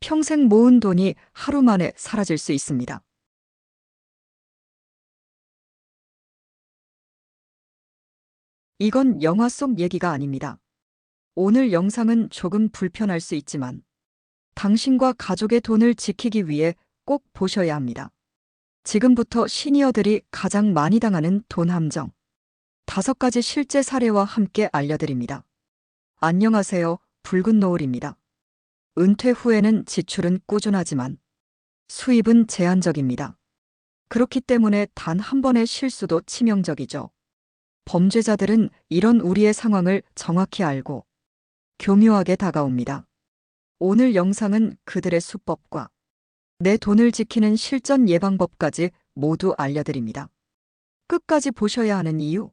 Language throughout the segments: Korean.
평생 모은 돈이 하루 만에 사라질 수 있습니다. 이건 영화 속 얘기가 아닙니다. 오늘 영상은 조금 불편할 수 있지만 당신과 가족의 돈을 지키기 위해 꼭 보셔야 합니다. 지금부터 시니어들이 가장 많이 당하는 돈 함정. 다섯 가지 실제 사례와 함께 알려드립니다. 안녕하세요. 붉은 노을입니다. 은퇴 후에는 지출은 꾸준하지만 수입은 제한적입니다. 그렇기 때문에 단 한 번의 실수도 치명적이죠. 범죄자들은 이런 우리의 상황을 정확히 알고 교묘하게 다가옵니다. 오늘 영상은 그들의 수법과 내 돈을 지키는 실전 예방법까지 모두 알려드립니다. 끝까지 보셔야 하는 이유.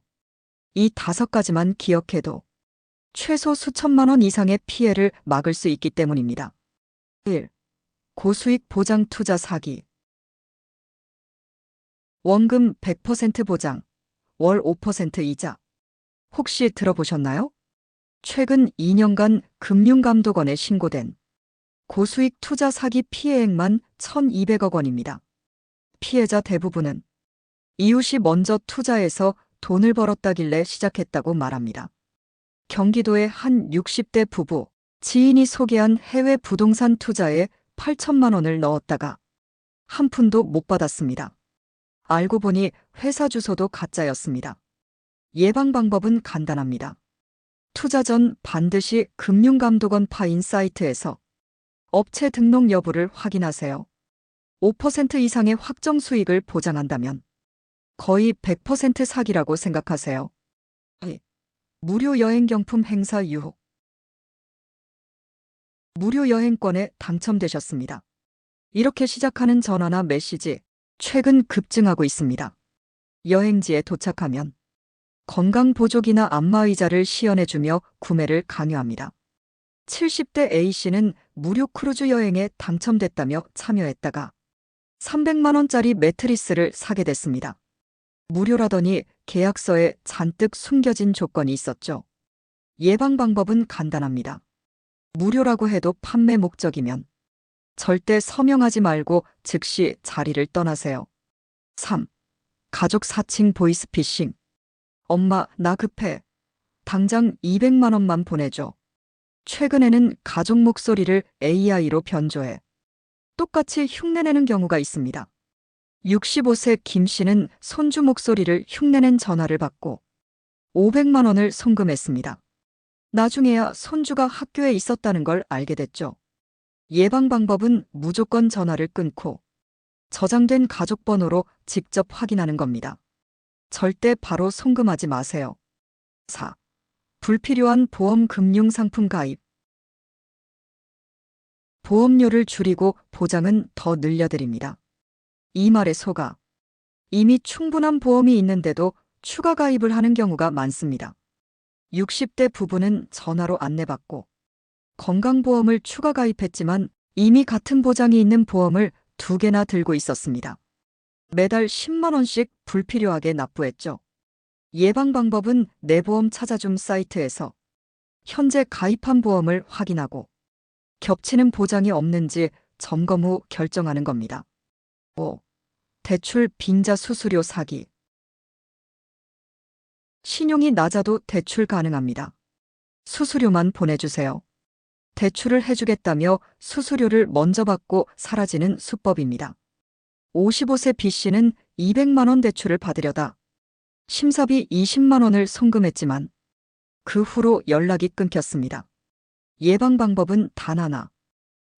이 다섯 가지만 기억해도 최소 수천만 원 이상의 피해를 막을 수 있기 때문입니다. 1. 고수익 보장 투자 사기. 원금 100% 보장, 월 5% 이자. 혹시 들어보셨나요? 최근 2년간 금융감독원에 신고된 고수익 투자 사기 피해액만 1,200억 원입니다. 피해자 대부분은 이웃이 먼저 투자해서 돈을 벌었다길래 시작했다고 말합니다. 경기도의 한 60대 부부, 지인이 소개한 해외 부동산 투자에 8천만 원을 넣었다가 한 푼도 못 받았습니다. 알고 보니 회사 주소도 가짜였습니다. 예방 방법은 간단합니다. 투자 전 반드시 금융감독원 파인 사이트에서 업체 등록 여부를 확인하세요. 5% 이상의 확정 수익을 보장한다면 거의 100% 사기라고 생각하세요. 이, 무료 여행 경품 행사 유혹. 무료 여행권에 당첨되셨습니다. 이렇게 시작하는 전화나 메시지 최근 급증하고 있습니다. 여행지에 도착하면 건강 보조기나 안마의자를 시연해주며 구매를 강요합니다. 70대 A씨는 무료 크루즈 여행에 당첨됐다며 참여했다가 300만원짜리 매트리스를 사게 됐습니다. 무료라더니 계약서에 잔뜩 숨겨진 조건이 있었죠. 예방 방법은 간단합니다. 무료라고 해도 판매 목적이면 절대 서명하지 말고 즉시 자리를 떠나세요. 3. 가족 사칭 보이스피싱. 엄마, 나 급해. 당장 200만 원만 보내줘. 최근에는 가족 목소리를 AI로 변조해 똑같이 흉내내는 경우가 있습니다. 65세 김 씨는 손주 목소리를 흉내낸 전화를 받고 500만 원을 송금했습니다. 나중에야 손주가 학교에 있었다는 걸 알게 됐죠. 예방 방법은 무조건 전화를 끊고 저장된 가족 번호로 직접 확인하는 겁니다. 절대 바로 송금하지 마세요. 4. 불필요한 보험 금융 상품 가입. 보험료를 줄이고 보장은 더 늘려드립니다. 이 말에 속아 이미 충분한 보험이 있는데도 추가 가입을 하는 경우가 많습니다. 60대 부부는 전화로 안내받고 건강보험을 추가 가입했지만 이미 같은 보장이 있는 보험을 두 개나 들고 있었습니다. 매달 10만원씩 불필요하게 납부했죠. 예방 방법은 내보험 찾아줌 사이트에서 현재 가입한 보험을 확인하고 겹치는 보장이 없는지 점검 후 결정하는 겁니다. 5. 대출 빈자 수수료 사기. 신용이 낮아도 대출 가능합니다. 수수료만 보내주세요. 대출을 해주겠다며 수수료를 먼저 받고 사라지는 수법입니다. 55세 B씨는 200만원 대출을 받으려다 심사비 20만원을 송금했지만 그 후로 연락이 끊겼습니다. 예방 방법은 단 하나.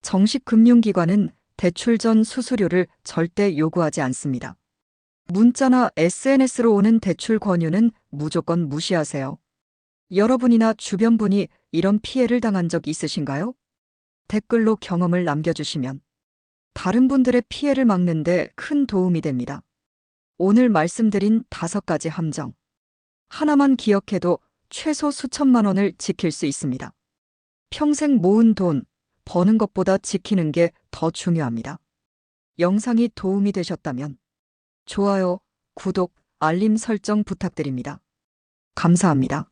정식 금융기관은 대출 전 수수료를 절대 요구하지 않습니다. 문자나 SNS로 오는 대출 권유는 무조건 무시하세요. 여러분이나 주변 분이 이런 피해를 당한 적 있으신가요? 댓글로 경험을 남겨주시면 다른 분들의 피해를 막는데 큰 도움이 됩니다. 오늘 말씀드린 다섯 가지 함정. 하나만 기억해도 최소 수천만 원을 지킬 수 있습니다. 평생 모은 돈, 버는 것보다 지키는 게 더 중요합니다. 영상이 도움이 되셨다면 좋아요, 구독, 알림 설정 부탁드립니다. 감사합니다.